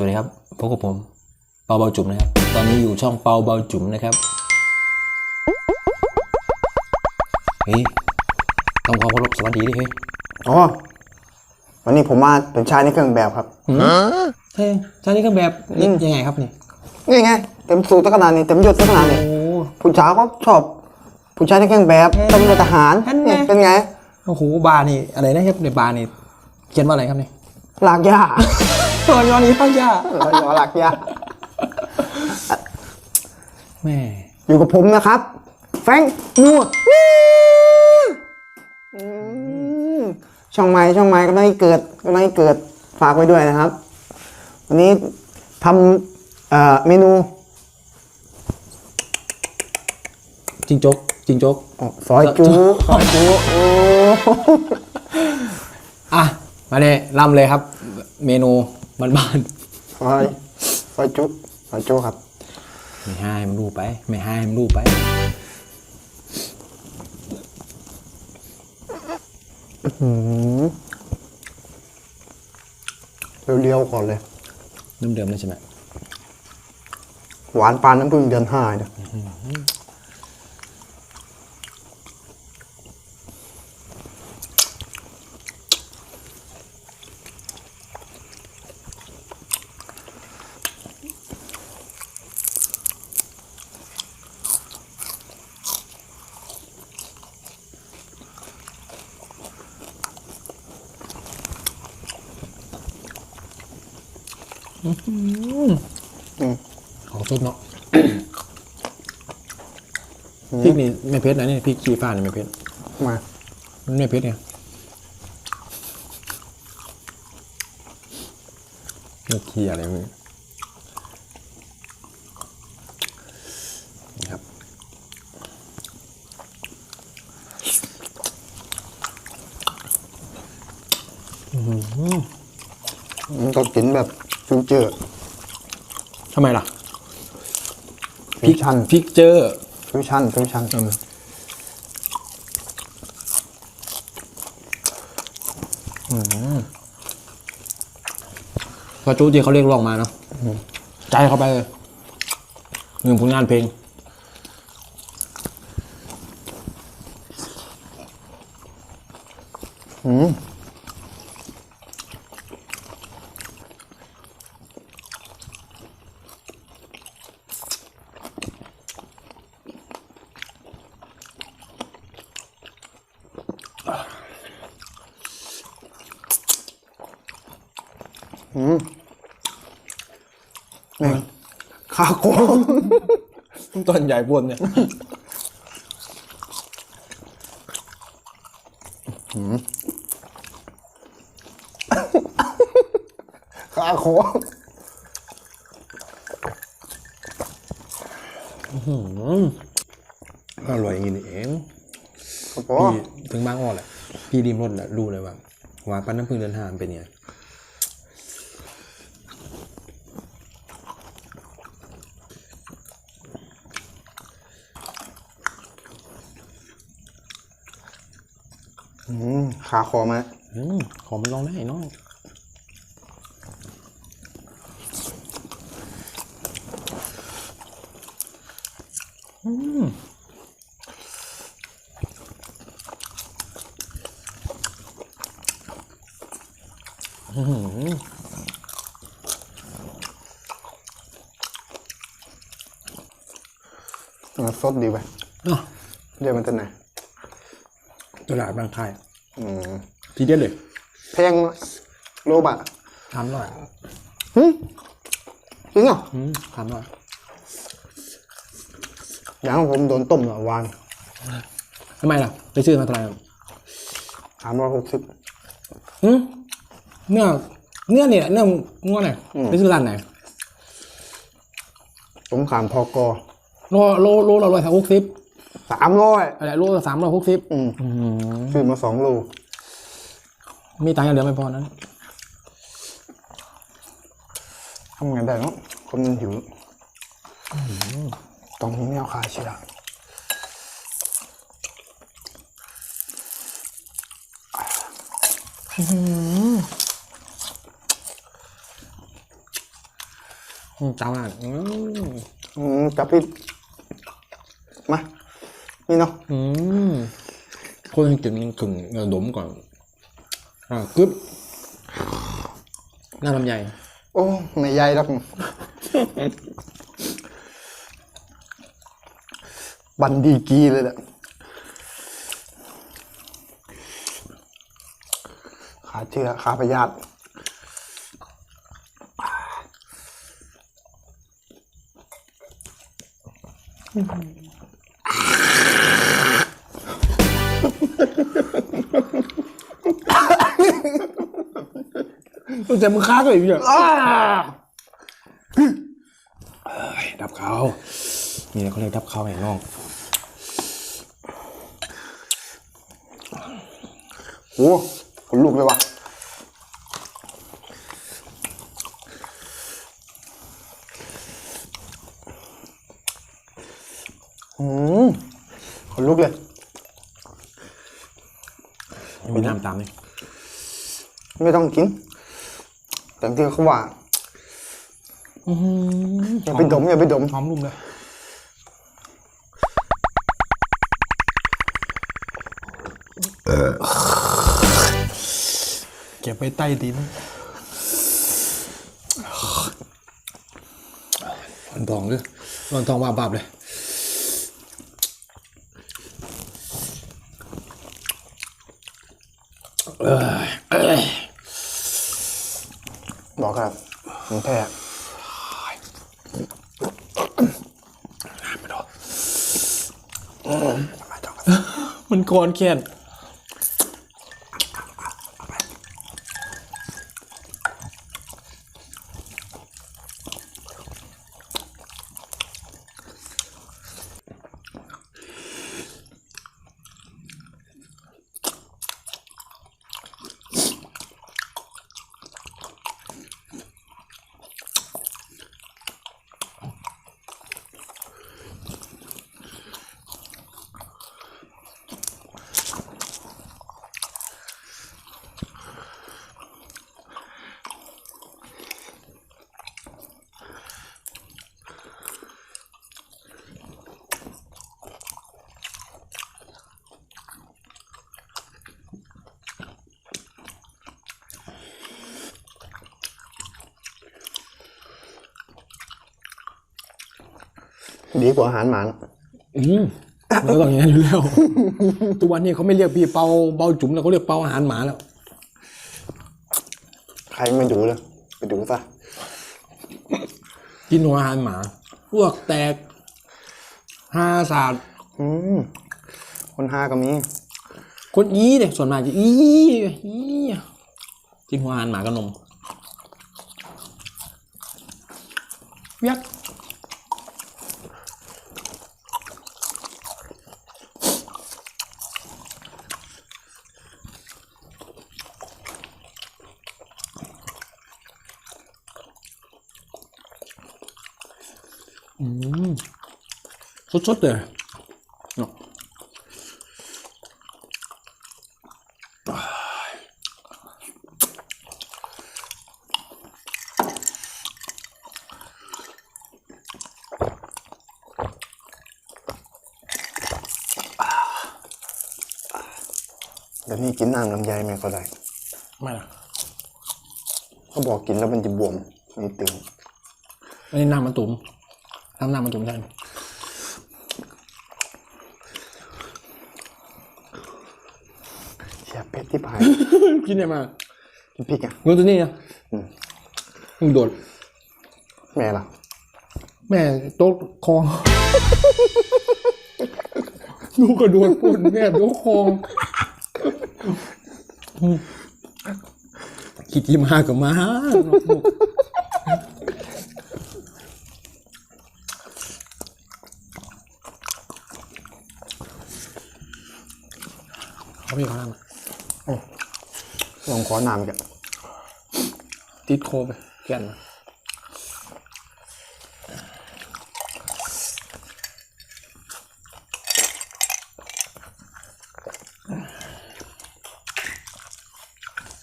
สวัสดีครับพบกับผมเปาเบาจุ๋มนะครับ ตอนนี้อยู่ช่องเปาเบาจุ๋มนะครับเฮ้ยต้องขอเคารพสวัสดีดิเฮ้ยอ๋อวันนี้ผมมาเป็นชายในเครื่องแบบครับ เฮ้ยชานี่ก็แบบนี่ยังไงครับนี่นี่ไงเต็มสูตรตั้งขนาดนี้เต็มยศตั้งขนาดนี้โอ้ ผู้ชายก็ชอบผู้ชายในเครื่องแบบตำรวจทหารนั่นไงนี่เป็นไงโอ้โหบาร์นี่อะไรนะครับในบาร์นี่เขียนว่าอะไรครับนี่หลากยา ตอนย้อนนี้พังยาเราอยู่หลากยาแม่อยู่กับผมนะครับ แฟงนัวอืมช่องไม้ช่องไม้กำลังเกิดกำลังเกิดฝากไว้ด้วยนะครับ วันนี้ทำเมนู จิงจกจิงจกซอยจูซอยจูโอ้อะมาเลยล่ำเลยครับ เมนู บ้านซอยซอยจุซอยจูครับๆไม่ให้มันรู้ไป ไม่ให้มันรู้ไปเรียวๆก่อนเลย น้ำเดิมเลยใช่ไหม หวานปานน้ำผึ้งเดือนห้าเนี่ย ของสดเนาะพริกนี่ไม่เผ็ดนะนี่พริกชี้ฟ้านี่ไม่เผ็ดมามันไม่เผ็ดไงเลือกขี้อะไรมึงนี่ครับ มัน ก็กินแบบฟิวเจอร์ทำไมล่ะฟิวชั่นพริกเจอฟิวชั่นฟิวชั่นอืมก็จูที่เขาเรียกร้องมาเนาะใจเข้าไปเลยหนึ่งผลงานเพลงอืม ขาโกงต้นใหญ่บวนเนี่ยขาโคงอร่อยอย่างนี้นี่เองครับผพี่มถึงบางอ้อแหละ พี่ดิมรสแหละรู้เลยว่า ว่าปั้นน้ำพึ่งเดินทางเป็นไงอืม ขาคอมาอืมขอมันลองได้น้องอืมมันสดดีไปเนาะเดี๋ยวมันจะไหนตลาดบางค่าย อืมทีเด็ดเลยแพงโลบะทำหน่อยหึจริงเหรออืมทำหน่อยอย่างของผมโดนต้มหน่อยวานทำไมล่ะ ไปซื้อมาเท่าไหร่ครับสามร้อยหกสิบอืมเนื้อเนื้อเนี่ยเนื้อง้อไหนไปซื้อร้านไหนผมขามพอกอโลโลโลละร้อยหกสิบ สามร้อยอะไรโลละสามร้อยหกสิบอืมซื้อมาสองโลมีตังค์อย่างเดียวไม่พอนั้นทำไงได้เนาะคนมันหิวต้องมีแนวคาเชียอืมจ้าอะอืมอืมจับพี่มา นี่เนาะอืมคนให้กินกึ่งเนื้อดมก่อน อ่ากึ๊บหน้าลำไยโอ้ไม่ใหญ่หรอกบันดีกีเลยแหละขาเชื้อขาพยาธิตั้ง แต่มึงค้าก็อีกอย่างดับเขานี่เขาเรียกดับเขาไอ้น้องโอ้ขนลุกเลยว่ะอืมขนลุกเลยมีน้ำตามเลยไม่ต้องกิน แต่ที่เขาว่าอย่าไปดมอย่าไปดมหอมรุ่มเลยเก็บไปใต้ดินร้อนทองเลยร้อนทองว่าบาบเลยบอกครับมัน แท้มันกรอนแค้น ดีกว่าอาหารหมานะอืมแล้วต้องอย่างนั้นอยู่แล้ว ทุกวันนี้เขาไม่เรียกพี่เปาเบาจุ๋มแล้วเขาเรียกเปาอาหารหมาแล้ว ใครไม่ดูเลยไปดูซะกินหัวอาหารหมา พวกแตกฮาศาสตร์อืมคนห้าก็มีคนอีเนี่ยส่วนมากจะอีอีกินหัวอาหารหมากับนมเวียกอื สดๆเลยเนาะเดี๋ยวนี้กินน้ำลำไยไหมก็ได้ไม่ละเขาบอกกินแล้วมันจะบวมมีตึงอันนี้น้ำมันตุ่มน้ำน้ำมันตุ่มใช่ไหม เสียเป็ด ที่พายกินเนี่ยมากินพริกอะเงินตัวนี้นะมึงโดดแม่ล่ะ แม่โต๊ะคองลูกกระโดดปุ่นแม่โต๊ะคองคิดที่มากับมาลูกเขาพี่เขาทำอะลอง ขอน้ำกันติดโคไปแก่นมา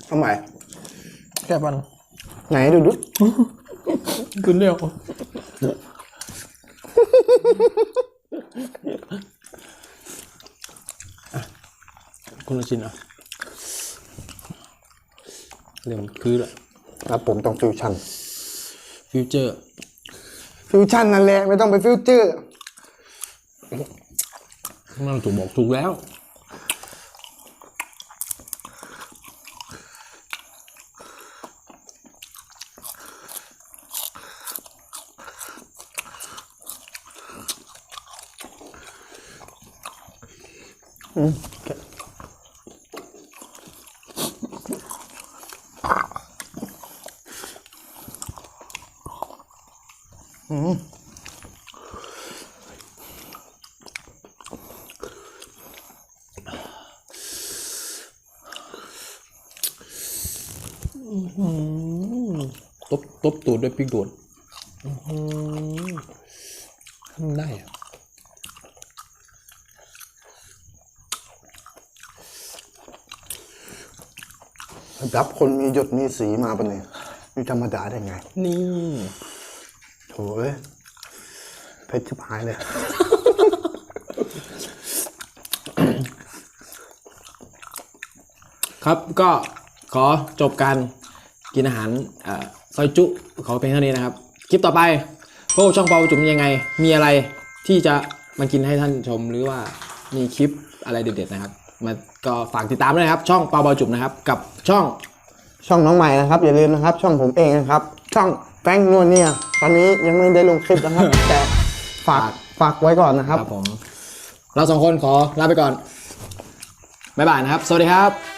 ทำไมแก่ปันไหนดูดูคุณเดียวอะคุณละชินอะ เรื่องคือละครับผมต้องฟิวชั่นฟิวเจอร์ ฟิวชั่นนั่นแหละไม่ต้องไปฟิวเจอร์นั่นถูกบอกถูกแล้ว ตบตบตูดด้วยพริกโดดอื้อหือทำได้อะรับคนมีหยดมีสีมาปะเนี่ยนี่ธรรมดาได้ไง นี่โถเอ้ยเพชรชิบหายเลย ครับก็ขอจบการ กินอาหารเอ่อซอยจุขอเพียงเท่านี้นะครับ คลิปต่อไปพวกบช่องเปาจุ๋มยังไง มีอะไรที่จะมากินให้ท่านชมหรือว่ามีคลิปอะไรเด็ดๆนะครับมาก็ฝากติดตามด้วยนะครับ ช่องเปาเปาจุ๋มนะครับ กับช่องช่องน้องใหม่นะครับ อย่าลืมนะครับ ช่องผมเองนะครับ ช่องแป้งนวลเนี่ย ตอนนี้ยังไม่ได้ลงคลิปนะครับ แต่ฝากฝากไว้ก่อนนะครับครับผมเราสองคนขอลาไปก่อนบ๊ายบายนะครับ สวัสดีครับ